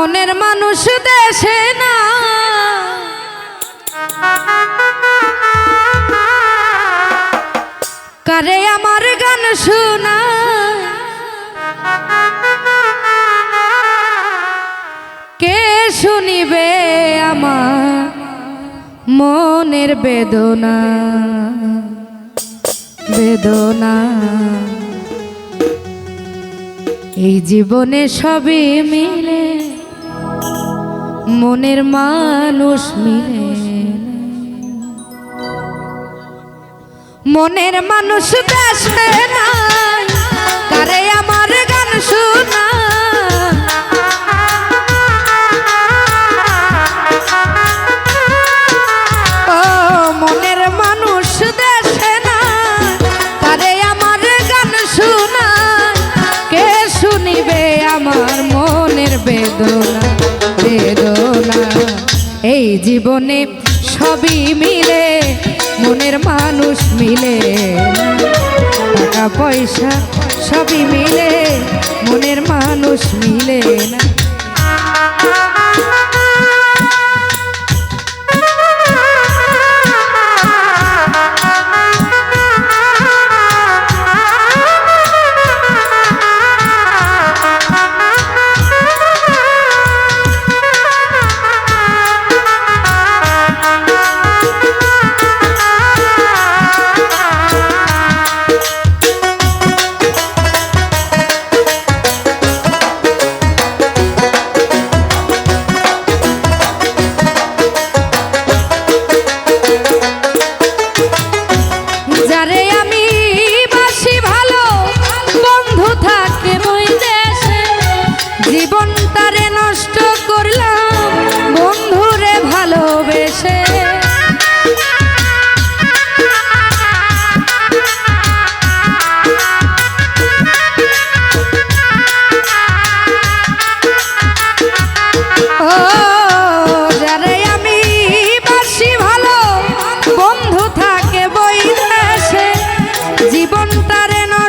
মনের মানুষ দেশে না। কারে আমার গান শোনা? কে শুনিবে আমার মনের বেদনা? বেদনা। এই জীবনে সবই মিলে মনের মানুষ মিলে। মনের মানুষ দেশে নাই, কারে আমার গান শোনা আমার গান শোনা কে শুনিবে আমার মনের বেদনা? জীবনে সবই মিলে মনের মানুষ মিলে। টাকা পয়সা সবই মিলে মনের মানুষ মিলে না।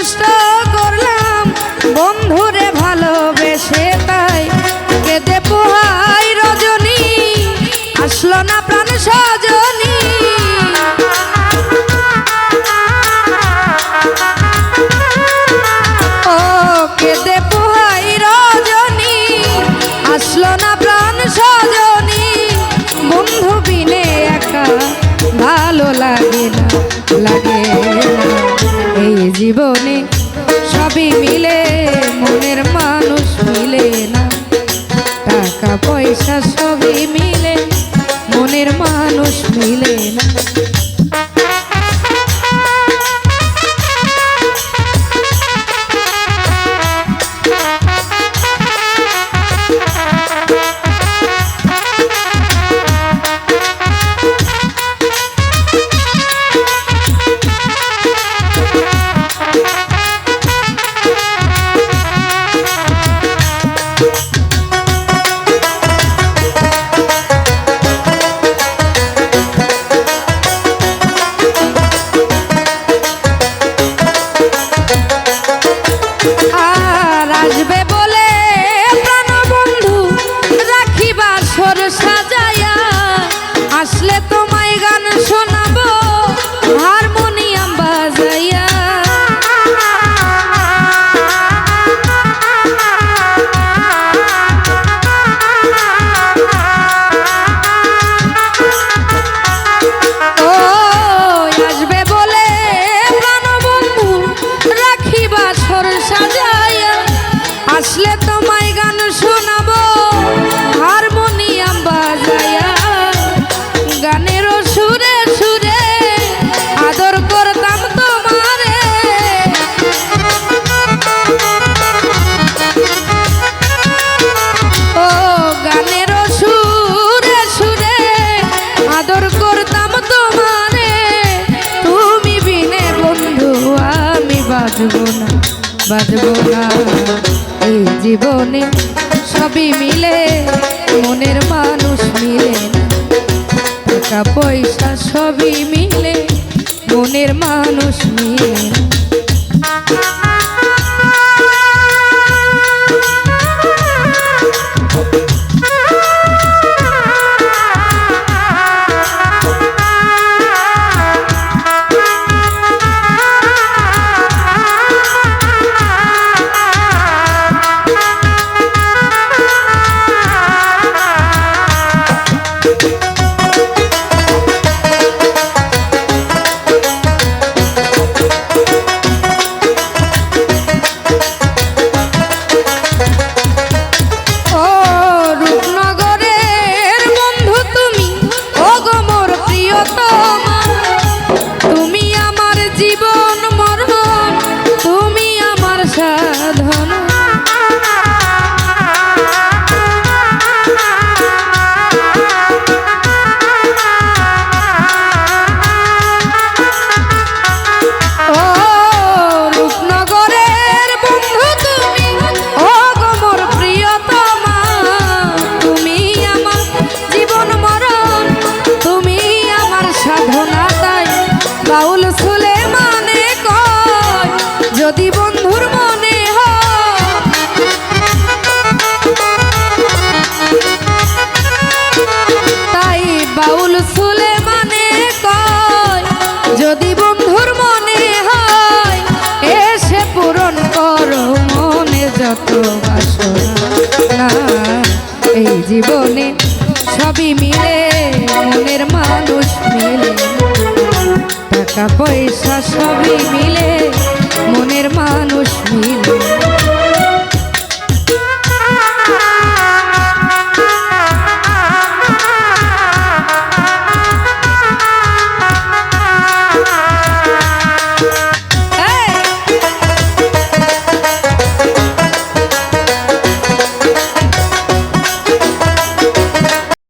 নষ্ট করলাম। বন্ধুরে ভালোবেসে তাই কেঁদে পোহাই রজনী। আসলো না প্রাণ সজনী। ও, কেঁদে পোহাই রজনী। আসলো না প্রাণ সজনী। বন্ধু বিনে একা ভালো লাগে না, লাগে জীবনে সবই মিলে, মনের মানুষ মিলে না। টাকা, পয়সা সবই মিলে, মনের মানুষ মিলে না। রাখিবা সাজাইয়া আসলে তোমায় গান শোনাবো, হারমোনিয়াম বাজাইয়া। গানের সুরে সুরে আদর করতাম তোমারে। ও গানের সুরে সুরে আদর করতাম তোমারে। তুমি বিনে বন্ধু, আমি বাজব না বাজব না। এই জীবনে সবই মিলে, মনের মানুষ মিলে টাকা, পয়সা সবই মিলে, মনের মানুষ মিলে যদি বন্ধুর মনে তাই বাউল সুলে মানে কয় যদি বন্ধুর মনে হয়, এসে পূরণ কর মনে যত বাসনা। এই জীবনে সবই মিলে, মনের মানুষ মিলে। টাকা পয়সা সবই মিলে। মনের মানুষ মিলে